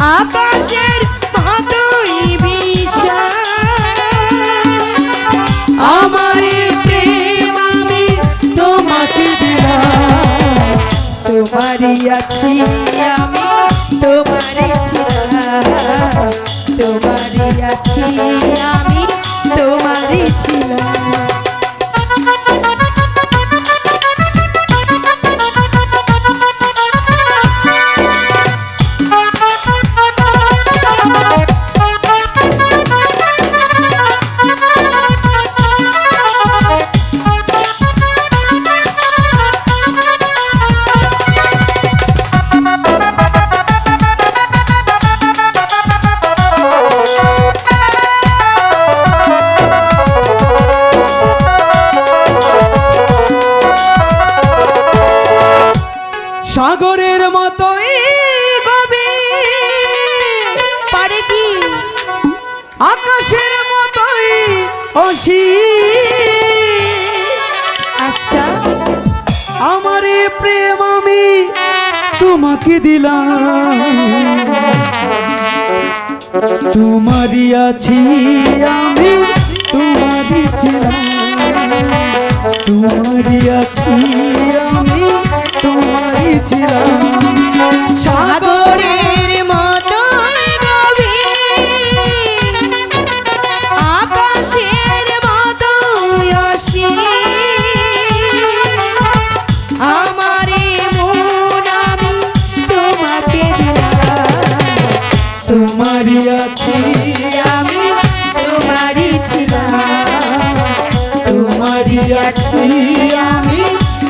আকাশের মতোই বিশাল আমার প্রেম আমি তোমাকে দিলাম। তোমারই আছি আমি সাগরের মতোই পারে কি? আকাশের মতোই অসীম। আচ্ছা। আমার প্রেম আমি তোমাকে দিলাম। তোমারই আছি আমি তোমারই ছিলাম। তোমারই আছি আছি আমি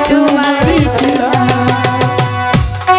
তোমারই ছিলাম। এ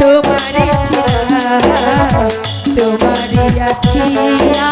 তোমারই ছিলাম তোমারই আছি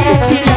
let you.